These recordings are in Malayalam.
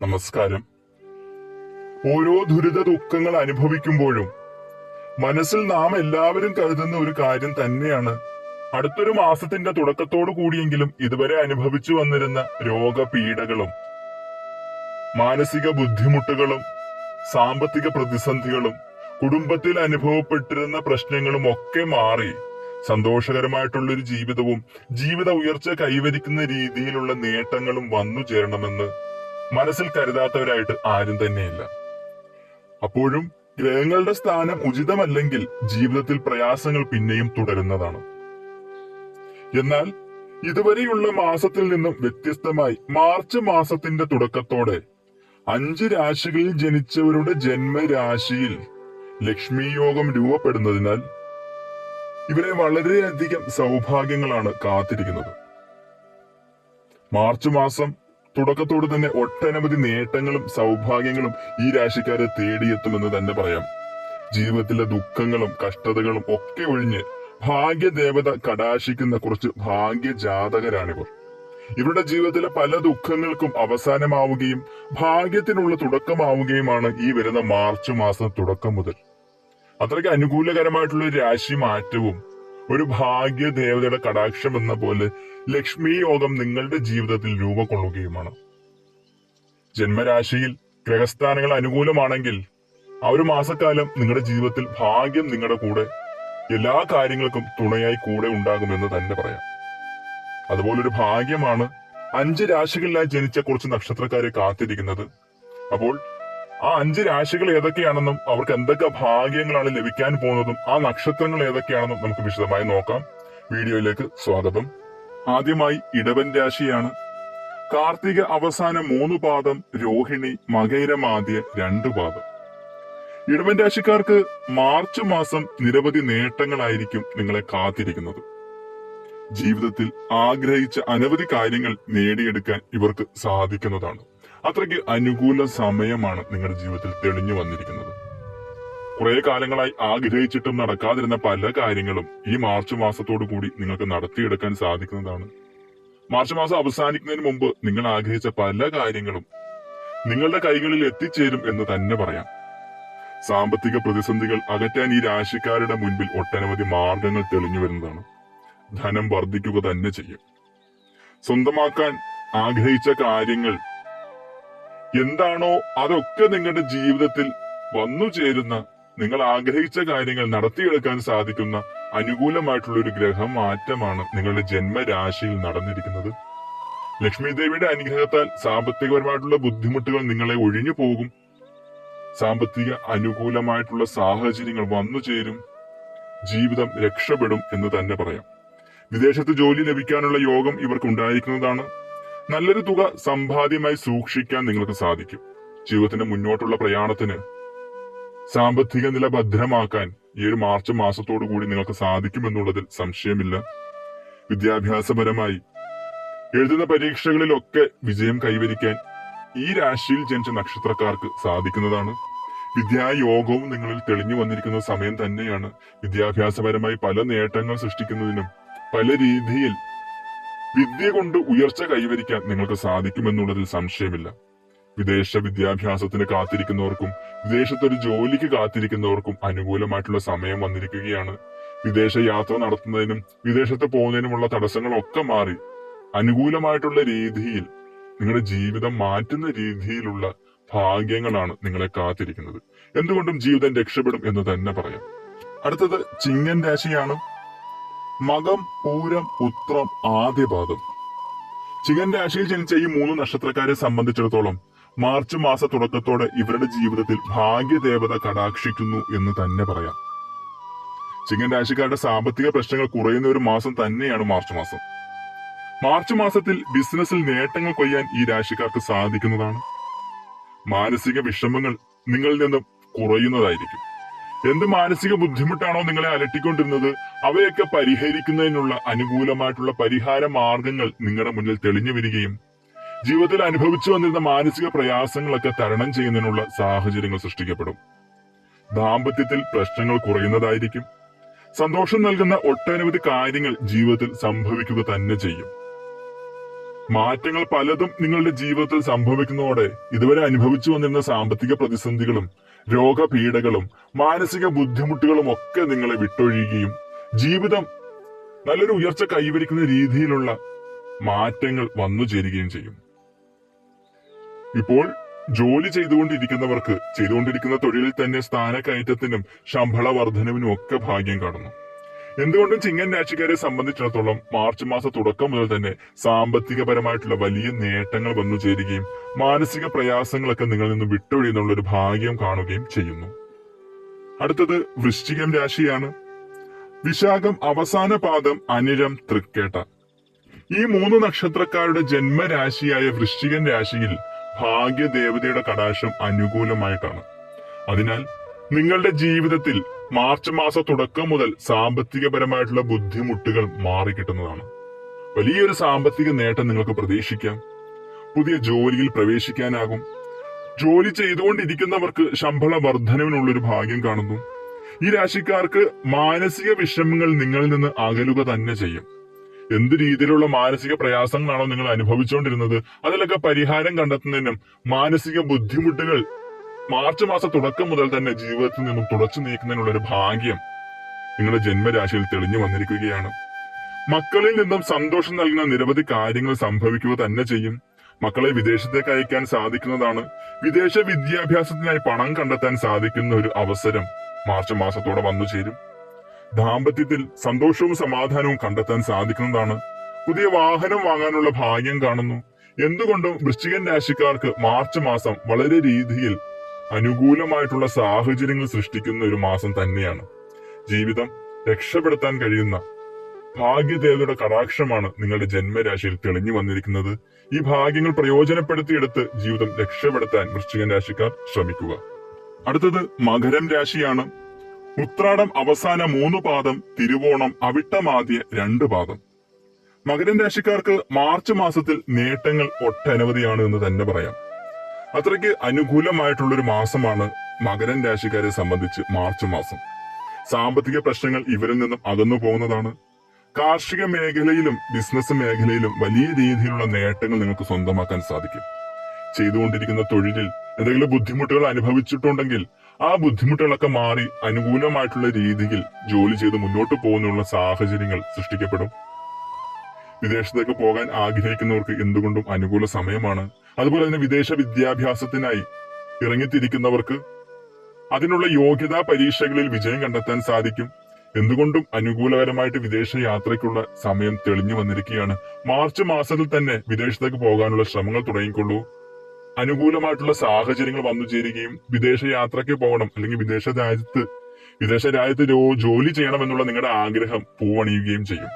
നമസ്കാരം. ഓരോ ദുരിത ദുഃഖങ്ങൾ അനുഭവിക്കുമ്പോഴും മനസ്സിൽ നാം എല്ലാവരും കരുതുന്ന ഒരു കാര്യം തന്നെയാണ്. അടുത്തൊരു മാസത്തിന്റെ തുടക്കത്തോടു കൂടിയെങ്കിലും ഇതുവരെ അനുഭവിച്ചു വന്നിരുന്ന രോഗപീഠകളും മാനസിക ബുദ്ധിമുട്ടുകളും സാമ്പത്തിക പ്രതിസന്ധികളും കുടുംബത്തിൽ അനുഭവപ്പെട്ടിരുന്ന പ്രശ്നങ്ങളും ഒക്കെ മാറി സന്തോഷകരമായിട്ടുള്ള ഒരു ജീവിതവും ജീവിത ഉയർച്ച കൈവരിക്കുന്ന രീതിയിലുള്ള നേട്ടങ്ങളും വന്നു ചേരണമെന്ന് മനസ്സിൽ കരുതാത്തവരായിട്ട് ആരും തന്നെയില്ല. അപ്പോഴും ഗ്രഹങ്ങളുടെ സ്ഥാനം ഉചിതമല്ലെങ്കിൽ ജീവിതത്തിൽ പ്രയാസങ്ങൾ പിന്നെയും തുടരുന്നതാണ്. എന്നാൽ ഇതുവരെയുള്ള മാസത്തിൽ നിന്നും വ്യത്യസ്തമായി മാർച്ച് മാസത്തിന്റെ തുടക്കത്തോടെ അഞ്ച് രാശികളിൽ ജനിച്ചവരുടെ ജന്മരാശിയിൽ ലക്ഷ്മി യോഗം രൂപപ്പെടുന്നതിനാൽ ഇവരെ വളരെയധികം സൗഭാഗ്യങ്ങളാണ് കാത്തിരിക്കുന്നത്. മാർച്ച് മാസം തുടക്കത്തോട് തന്നെ ഒട്ടനവധി നേട്ടങ്ങളും സൗഭാഗ്യങ്ങളും ഈ രാശിക്കാരെ തേടിയെത്തുമെന്ന് തന്നെ പറയാം. ജീവിതത്തിലെ ദുഃഖങ്ങളും കഷ്ടതകളും ഒക്കെ ഒഴിഞ്ഞ് ഭാഗ്യദേവത കടാശിക്കുന്ന കുറച്ച് ഭാഗ്യജാതകരാണിവർ. ഇവരുടെ ജീവിതത്തിലെ പല ദുഃഖങ്ങൾക്കും അവസാനമാവുകയും ഭാഗ്യത്തിനുള്ള തുടക്കമാവുകയുമാണ് ഈ വരുന്ന മാർച്ച് മാസം തുടക്കം മുതൽ. അത്രയ്ക്ക് അനുകൂലകരമായിട്ടുള്ള ഒരു രാശി മാറ്റവും ഒരു ഭാഗ്യ ദേവതയുടെ കടാക്ഷം എന്ന പോലെ ലക്ഷ്മി യോഗം നിങ്ങളുടെ ജീവിതത്തിൽ രൂപം കൊള്ളുകയുമാണ് ജന്മരാശിയിൽ ഗ്രഹസ്ഥാനങ്ങൾ അനുകൂലമാണെങ്കിൽ ആ ഒരു മാസക്കാലം നിങ്ങളുടെ ജീവിതത്തിൽ ഭാഗ്യം നിങ്ങളുടെ കൂടെ എല്ലാ കാര്യങ്ങൾക്കും തുണയായി കൂടെ ഉണ്ടാകുമെന്ന് തന്നെ പറയാം. അതുപോലൊരു ഭാഗ്യമാണ് അഞ്ച് രാശികളിലായി ജനിച്ച കുറച്ച് നക്ഷത്രക്കാരെ കാത്തിരിക്കുന്നത്. അപ്പോൾ ആ അഞ്ച് രാശികൾ ഏതൊക്കെയാണെന്നും അവർക്ക് എന്തൊക്കെ ഭാഗ്യങ്ങളാണ് ലഭിക്കാൻ പോകുന്നതും ആ നക്ഷത്രങ്ങൾ ഏതൊക്കെയാണെന്നും നമുക്ക് വിശദമായി നോക്കാം. വീഡിയോയിലേക്ക് സ്വാഗതം. ആദ്യമായി ഇടവൻ രാശിയാണ്. കാർത്തിക അവസാന മൂന്ന് പാദം രോഹിണി മകൈരമാദ്യ രണ്ട് പാദം. ഇടവൻ രാശിക്കാർക്ക് മാർച്ച് മാസം നിരവധി നേട്ടങ്ങളായിരിക്കും നിങ്ങളെ കാത്തിരിക്കുന്നത്. ജീവിതത്തിൽ ആഗ്രഹിച്ച അനവധി കാര്യങ്ങൾ നേടിയെടുക്കാൻ ഇവർക്ക് സാധിക്കുന്നതാണ്. അത്രയ്ക്ക് അനുകൂല സമയമാണ് നിങ്ങളുടെ ജീവിതത്തിൽ തെളിഞ്ഞു വന്നിരിക്കുന്നത്. കുറെ കാലങ്ങളായി ആഗ്രഹിച്ചിട്ടും നടക്കാതിരുന്ന പല കാര്യങ്ങളും ഈ മാർച്ച് മാസത്തോടു കൂടി നിങ്ങൾക്ക് നടത്തിയെടുക്കാൻ സാധിക്കുന്നതാണ്. മാർച്ച് മാസം അവസാനിക്കുന്നതിന് മുമ്പ് നിങ്ങൾ ആഗ്രഹിച്ച പല കാര്യങ്ങളും നിങ്ങളുടെ കൈകളിൽ എത്തിച്ചേരും എന്ന് തന്നെ പറയാം. സാമ്പത്തിക പ്രതിസന്ധികൾ അകറ്റാൻ ഈ രാശിക്കാരുടെ മുൻപിൽ ഒട്ടനവധി മാർഗങ്ങൾ തെളിഞ്ഞു വരുന്നതാണ്. ധനം വർദ്ധിക്കുക തന്നെ ചെയ്യും. സ്വന്തമാക്കാൻ ആഗ്രഹിച്ച കാര്യങ്ങൾ എന്താണോ അതൊക്കെ നിങ്ങളുടെ ജീവിതത്തിൽ വന്നു ചേരുന്ന നിങ്ങൾ ആഗ്രഹിച്ച കാര്യങ്ങൾ നടത്തിയെടുക്കാൻ സാധിക്കുന്ന അനുകൂലമായിട്ടുള്ള ഒരു ഗ്രഹം മാറ്റമാണ് നിങ്ങളുടെ ജന്മരാശിയിൽ നടന്നിരിക്കുന്നത്. ലക്ഷ്മി ദേവിയുടെ അനുഗ്രഹത്താൽ സാമ്പത്തികപരമായിട്ടുള്ള ബുദ്ധിമുട്ടുകൾ നിങ്ങളെ ഒഴിഞ്ഞു പോകും. സാമ്പത്തിക അനുകൂലമായിട്ടുള്ള സാഹചര്യങ്ങൾ വന്നു ചേരും. ജീവിതം രക്ഷപ്പെടും എന്ന് തന്നെ പറയാം. വിദേശത്ത് ജോലി ലഭിക്കാനുള്ള യോഗം ഇവർക്ക് ഉണ്ടായിരിക്കുന്നതാണ് നല്ലൊരു തുക സമ്പാദ്യമായി സൂക്ഷിക്കാൻ നിങ്ങൾക്ക് സാധിക്കും. ജീവിതത്തിന്റെ മുന്നോട്ടുള്ള പ്രയാണത്തിന് സാമ്പത്തിക നില ഭദ്രമാക്കാൻ ഈ ഒരു മാർച്ച് മാസത്തോടു കൂടി നിങ്ങൾക്ക് സാധിക്കുമെന്നുള്ളതിൽ സംശയമില്ല. വിദ്യാഭ്യാസപരമായി എഴുതുന്ന പരീക്ഷകളിലൊക്കെ വിജയം കൈവരിക്കാൻ ഈ രാശിയിൽ ജനിച്ച നക്ഷത്രക്കാർക്ക് സാധിക്കുന്നതാണ്. വിദ്യായോഗവും നിങ്ങളിൽ തെളിഞ്ഞു വന്നിരിക്കുന്ന സമയം തന്നെയാണ്. വിദ്യാഭ്യാസപരമായി പല നേട്ടങ്ങൾ സൃഷ്ടിക്കുന്നതിനും പല രീതിയിൽ വിദ്യ കൊണ്ട് ഉയർച്ച കൈവരിക്കാൻ നിങ്ങൾക്ക് സാധിക്കുമെന്നുള്ളതിൽ സംശയമില്ല. വിദേശ വിദ്യാഭ്യാസത്തിന് കാത്തിരിക്കുന്നവർക്കും വിദേശത്തൊരു ജോലിക്ക് കാത്തിരിക്കുന്നവർക്കും അനുകൂലമായിട്ടുള്ള സമയം വന്നിരിക്കുകയാണ്. വിദേശ യാത്ര നടത്തുന്നതിനും വിദേശത്ത് പോകുന്നതിനുമുള്ള തടസ്സങ്ങളൊക്കെ മാറി. അനുകൂലമായിട്ടുള്ള രീതിയിൽ നിങ്ങളുടെ ജീവിതം മാറ്റുന്ന രീതിയിലുള്ള ഭാഗ്യങ്ങളാണ് നിങ്ങളെ കാത്തിരിക്കുന്നത്. എന്തുകൊണ്ടും ജീവിതം രക്ഷപ്പെടും എന്ന് തന്നെ പറയാം. അടുത്തത് ചിങ്ങൻ രാശിയാണ്. മകം പൂരം ഉത്രം ആദ്യപാദം. ചികൻ രാശിയിൽ ജനിച്ച ഈ മൂന്ന് നക്ഷത്രക്കാരെ സംബന്ധിച്ചിടത്തോളം മാർച്ച് മാസ തുടക്കത്തോടെ ഇവരുടെ ജീവിതത്തിൽ ഭാഗ്യദേവത കടാക്ഷിക്കുന്നു എന്ന് തന്നെ പറയാം. ചിങ്ങൻ രാശിക്കാരുടെ സാമ്പത്തിക പ്രശ്നങ്ങൾ കുറയുന്ന ഒരു മാസം തന്നെയാണ് മാർച്ച് മാസം. മാർച്ച് മാസത്തിൽ ബിസിനസ്സിൽ നേട്ടങ്ങൾ കൊയ്യാൻ ഈ രാശിക്കാർക്ക് സാധിക്കുന്നതാണ്. മാനസിക വിഷമങ്ങൾ നിങ്ങളിൽ നിന്നും കുറയുന്നതായിരിക്കും. എന്ത് മാനസിക ബുദ്ധിമുട്ടാണോ നിങ്ങളെ അലട്ടിക്കൊണ്ടിരുന്നത്? അവയൊക്കെ പരിഹരിക്കുന്നതിനുള്ള അനുകൂലമായിട്ടുള്ള പരിഹാര മാർഗങ്ങൾ നിങ്ങളുടെ മുന്നിൽ തെളിഞ്ഞു വരികയും ജീവിതത്തിൽ അനുഭവിച്ചു വന്നിരുന്ന മാനസിക പ്രയാസങ്ങളൊക്കെ തരണം ചെയ്യുന്നതിനുള്ള സാഹചര്യങ്ങൾ സൃഷ്ടിക്കപ്പെടും. ദാമ്പത്യത്തിൽ പ്രശ്നങ്ങൾ കുറയുന്നതായിരിക്കും. സന്തോഷം നൽകുന്ന ഒട്ടനവധി കാര്യങ്ങൾ ജീവിതത്തിൽ സംഭവിക്കുക തന്നെ ചെയ്യും. മാറ്റങ്ങൾ പലതും നിങ്ങളുടെ ജീവിതത്തിൽ സംഭവിക്കുന്നതോടെ ഇതുവരെ അനുഭവിച്ചു വന്നിരുന്ന സാമ്പത്തിക പ്രതിസന്ധികളും രോഗപീഠകളും മാനസിക ബുദ്ധിമുട്ടുകളും ഒക്കെ നിങ്ങളെ വിട്ടൊഴിയുകയും ജീവിതം നല്ലൊരു ഉയർച്ച കൈവരിക്കുന്ന രീതിയിലുള്ള മാറ്റങ്ങൾ വന്നു ചേരുകയും ചെയ്യും. ഇപ്പോൾ ജോലി ചെയ്തുകൊണ്ടിരിക്കുന്നവർക്ക് ചെയ്തുകൊണ്ടിരിക്കുന്ന തൊഴിലിൽ തന്നെ സ്ഥാനക്കയറ്റത്തിനും ശമ്പള വർധനവിനും ഒക്കെ ഭാഗ്യം കാണുന്നു. എന്തുകൊണ്ടും ചിങ്ങൻ രാശിക്കാരെ സംബന്ധിച്ചിടത്തോളം മാർച്ച് മാസ തുടക്കം മുതൽ തന്നെ സാമ്പത്തികപരമായിട്ടുള്ള വലിയ നേട്ടങ്ങൾ വന്നു ചേരുകയും മാനസിക പ്രയാസങ്ങളൊക്കെ നിങ്ങളിൽ നിന്ന് വിട്ടൊഴിയുന്നുള്ള ഒരു ഭാഗ്യം കാണുകയും ചെയ്യുന്നു. അടുത്തത് വൃശ്ചികം രാശിയാണ്. വിശാഖം അവസാന പാദം അനിരം തൃക്കേട്ട. ഈ മൂന്ന് നക്ഷത്രക്കാരുടെ ജന്മരാശിയായ വൃശ്ചികൻ രാശിയിൽ ഭാഗ്യദേവതയുടെ കടാശം അനുകൂലമായിട്ടാണ്. അതിനാൽ നിങ്ങളുടെ ജീവിതത്തിൽ മാർച്ച് മാസ തുടക്കം മുതൽ സാമ്പത്തികപരമായിട്ടുള്ള ബുദ്ധിമുട്ടുകൾ മാറിക്കിട്ടുന്നതാണ്. വലിയൊരു സാമ്പത്തിക നേട്ടം നിങ്ങൾക്ക് പ്രതീക്ഷിക്കാം. പുതിയ ജോലിയിൽ പ്രവേശിക്കാനാകും. ജോലി ചെയ്തുകൊണ്ടിരിക്കുന്നവർക്ക് ശമ്പള വർധനവിനുള്ളൊരു ഭാഗ്യം കാണുന്നു. ഈ രാശിക്കാർക്ക് മാനസിക വിഷമങ്ങൾ നിങ്ങളിൽ നിന്ന് അകലുക തന്നെ ചെയ്യും. എന്ത് രീതിയിലുള്ള മാനസിക പ്രയാസങ്ങളാണോ നിങ്ങൾ അനുഭവിച്ചുകൊണ്ടിരുന്നത്? അതിലൊക്കെ പരിഹാരം കണ്ടെത്തുന്നതിനും മാനസിക ബുദ്ധിമുട്ടുകൾ മാർച്ച് മാസ തുടക്കം മുതൽ തന്നെ ജീവിതത്തിൽ നിന്നും തുടച്ചു നീക്കുന്നതിനുള്ള ഒരു ഭാഗ്യം നിങ്ങളുടെ ജന്മരാശിയിൽ തെളിഞ്ഞു വന്നിരിക്കുകയാണ്. മക്കളിൽ നിന്നും സന്തോഷം നൽകുന്ന നിരവധി കാര്യങ്ങൾ സംഭവിക്കുക തന്നെ ചെയ്യും. മക്കളെ വിദേശത്തേക്ക് അയക്കാൻ സാധിക്കുന്നതാണ്. വിദേശ വിദ്യാഭ്യാസത്തിനായി പണം കണ്ടെത്താൻ സാധിക്കുന്ന ഒരു അവസരം മാർച്ച് മാസത്തോടെ വന്നു ചേരും. ദാമ്പത്യത്തിൽ സന്തോഷവും സമാധാനവും കണ്ടെത്താൻ സാധിക്കുന്നതാണ്. പുതിയ വാഹനം വാങ്ങാനുള്ള ഭാഗ്യം കാണുന്നു. എന്തുകൊണ്ടും വൃശ്ചികൻ രാശിക്കാർക്ക് മാർച്ച് മാസം വളരെ രീതിയിൽ അനുകൂലമായിട്ടുള്ള സാഹചര്യങ്ങൾ സൃഷ്ടിക്കുന്ന ഒരു മാസം തന്നെയാണ്. ജീവിതം രക്ഷപ്പെടുത്താൻ കഴിയുന്ന ഭാഗ്യദേവതയുടെ കടാക്ഷമാണ് നിങ്ങളുടെ ജന്മരാശിയിൽ തെളിഞ്ഞു വന്നിരിക്കുന്നത്. ഈ ഭാഗ്യങ്ങൾ പ്രയോജനപ്പെടുത്തിയെടുത്ത് ജീവിതം രക്ഷപ്പെടുത്താൻ വൃശ്ചികൻ രാശിക്കാർ ശ്രമിക്കുക. അടുത്തത് മകരം രാശിയാണ്. ഉത്രാടം അവസാന മൂന്ന് പാദം തിരുവോണം അവിട്ടമാദ്യ രണ്ട് പാദം. മകരം രാശിക്കാർക്ക് മാർച്ച് മാസത്തിൽ നേട്ടങ്ങൾ ഒട്ടനവധിയാണ് എന്ന് തന്നെ പറയാം. അത്രയ്ക്ക് അനുകൂലമായിട്ടുള്ള ഒരു മാസമാണ് മകരൻ രാശിക്കാരെ സംബന്ധിച്ച് മാർച്ച് മാസം. സാമ്പത്തിക പ്രശ്നങ്ങൾ ഇവരിൽ നിന്നും അകന്നു പോകുന്നതാണ്. കാർഷിക മേഖലയിലും ബിസിനസ് മേഖലയിലും വലിയ രീതിയിലുള്ള നേട്ടങ്ങൾ നിങ്ങൾക്ക് സ്വന്തമാക്കാൻ സാധിക്കും. ചെയ്തുകൊണ്ടിരിക്കുന്ന തൊഴിലിൽ എന്തെങ്കിലും ബുദ്ധിമുട്ടുകൾ അനുഭവിച്ചിട്ടുണ്ടെങ്കിൽ ആ ബുദ്ധിമുട്ടുകളൊക്കെ മാറി അനുകൂലമായിട്ടുള്ള രീതിയിൽ ജോലി ചെയ്ത് മുന്നോട്ട് പോകുന്നുള്ള സാഹചര്യങ്ങൾ സൃഷ്ടിക്കപ്പെടും. വിദേശത്തേക്ക് പോകാൻ ആഗ്രഹിക്കുന്നവർക്ക് എന്തുകൊണ്ടും അനുകൂല സമയമാണ്. അതുപോലെ തന്നെ വിദേശ വിദ്യാഭ്യാസത്തിനായി ഇറങ്ങിത്തിരിക്കുന്നവർക്ക് അതിനുള്ള യോഗ്യതാ പരീക്ഷകളിൽ വിജയം കണ്ടെത്താൻ സാധിക്കും. എന്തുകൊണ്ടും അനുകൂലകരമായിട്ട് വിദേശ യാത്രയ്ക്കുള്ള സമയം തെളിഞ്ഞു വന്നിരിക്കുകയാണ്. മാർച്ച് മാസത്തിൽ തന്നെ വിദേശത്തേക്ക് പോകാനുള്ള ശ്രമങ്ങൾ തുടങ്ങിക്കൊള്ളൂ അനുകൂലമായിട്ടുള്ള സാഹചര്യങ്ങൾ വന്നു ചേരുകയും വിദേശ യാത്രയ്ക്ക് പോകണം അല്ലെങ്കിൽ വിദേശ രാജ്യത്ത് വിദേശ രാജ്യത്ത് ജോലി ജോലി ചെയ്യണമെന്നുള്ള നിങ്ങളുടെ ആഗ്രഹം പൂവണിയുകയും ചെയ്യും.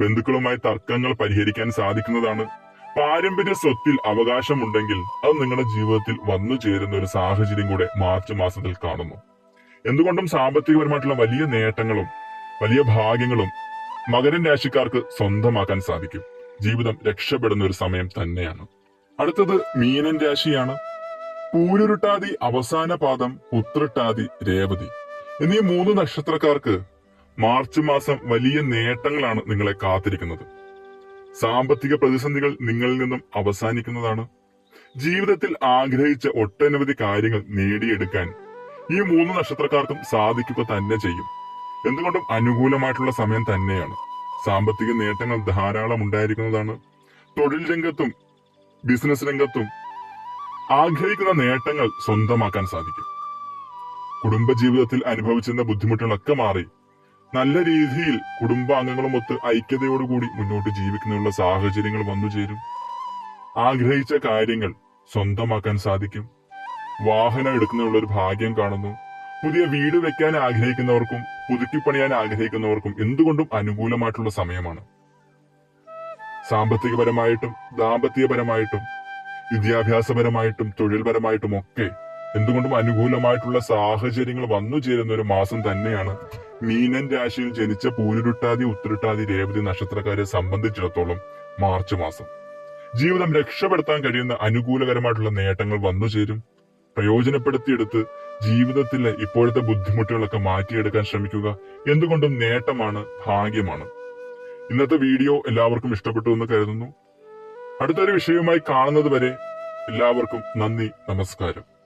ബന്ധുക്കളുമായി തർക്കങ്ങൾ പരിഹരിക്കാൻ സാധിക്കുന്നതാണ് പാരമ്പര്യ സ്വത്തിൽ അവകാശമുണ്ടെങ്കിൽ അത് നിങ്ങളുടെ ജീവിതത്തിൽ വന്നു ചേരുന്ന ഒരു സാഹചര്യം കൂടെ മാർച്ച് മാസത്തിൽ കാണുന്നു. എന്തുകൊണ്ടും സാമ്പത്തികപരമായിട്ടുള്ള വലിയ നേട്ടങ്ങളും വലിയ ഭാഗ്യങ്ങളും മകരൻ രാശിക്കാർക്ക് സ്വന്തമാക്കാൻ സാധിക്കും. ജീവിതം രക്ഷപ്പെടുന്ന ഒരു സമയം തന്നെയാണ്. അടുത്തത് മീനൻ രാശിയാണ്. പൂരുരുട്ടാതി അവസാന പാദം ഉത്രട്ടാതി രേവതി. എന്നീ മൂന്ന് നക്ഷത്രക്കാർക്ക് മാർച്ച് മാസം വലിയ നേട്ടങ്ങളാണ് നിങ്ങളെ കാത്തിരിക്കുന്നത്. സാമ്പത്തിക പ്രതിസന്ധികൾ നിങ്ങളിൽ നിന്നും അവസാനിക്കുന്നതാണ്. ജീവിതത്തിൽ ആഗ്രഹിച്ച ഒട്ടനവധി കാര്യങ്ങൾ നേടിയെടുക്കാൻ ഈ മൂന്ന് നക്ഷത്രക്കാർക്കും സാധിക്കുക തന്നെ ചെയ്യും. എന്തുകൊണ്ടും അനുകൂലമായിട്ടുള്ള സമയം തന്നെയാണ്. സാമ്പത്തിക നേട്ടങ്ങൾ ധാരാളം ഉണ്ടായിരിക്കുന്നതാണ്. തൊഴിൽ രംഗത്തും ബിസിനസ് രംഗത്തും ആഗ്രഹിക്കുന്ന നേട്ടങ്ങൾ സ്വന്തമാക്കാൻ സാധിക്കും. കുടുംബജീവിതത്തിൽ അനുഭവിച്ചിരുന്ന ബുദ്ധിമുട്ടുകളൊക്കെ മാറി നല്ല രീതിയിൽ കുടുംബാംഗങ്ങളും ഒത്ത് ഐക്യതയോടുകൂടി മുന്നോട്ട് ജീവിക്കുന്നതിനുള്ള സാഹചര്യങ്ങൾ വന്നു ചേരും. ആഗ്രഹിച്ച കാര്യങ്ങൾ സ്വന്തമാക്കാൻ സാധിക്കും. വാഹനം എടുക്കുന്നതിനുള്ള ഒരു ഭാഗ്യം കാണുന്നു. പുതിയ വീട് വെക്കാൻ ആഗ്രഹിക്കുന്നവർക്കും പുതുക്കി പണിയാൻ ആഗ്രഹിക്കുന്നവർക്കും എന്തുകൊണ്ടും അനുകൂലമായിട്ടുള്ള സമയമാണ്. സാമ്പത്തികപരമായിട്ടും ദാമ്പത്യപരമായിട്ടും വിദ്യാഭ്യാസപരമായിട്ടും തൊഴിൽപരമായിട്ടും ഒക്കെ എന്തുകൊണ്ടും അനുകൂലമായിട്ടുള്ള സാഹചര്യങ്ങൾ വന്നു ചേരുന്ന ഒരു മാസം തന്നെയാണ് മീനൻ രാശിയിൽ ജനിച്ച പൂരുരുട്ടാതി ഉത്തരട്ടാതി രേവതി നക്ഷത്രക്കാരെ സംബന്ധിച്ചിടത്തോളം മാർച്ച് മാസം. ജീവിതം രക്ഷപ്പെടുത്താൻ കഴിയുന്ന അനുകൂലകരമായിട്ടുള്ള നേട്ടങ്ങൾ വന്നു ചേരും. പ്രയോജനപ്പെടുത്തിയെടുത്ത് ജീവിതത്തിലെ ഇപ്പോഴത്തെ ബുദ്ധിമുട്ടുകളൊക്കെ മാറ്റിയെടുക്കാൻ ശ്രമിക്കുക എന്തുകൊണ്ടും നേട്ടമാണ് ഭാഗ്യമാണ്. ഇന്നത്തെ വീഡിയോ എല്ലാവർക്കും ഇഷ്ടപ്പെട്ടു എന്ന് കരുതുന്നു. അടുത്തൊരു വിഷയവുമായി കാണുന്നത് വരെ എല്ലാവർക്കും നന്ദി നമസ്കാരം.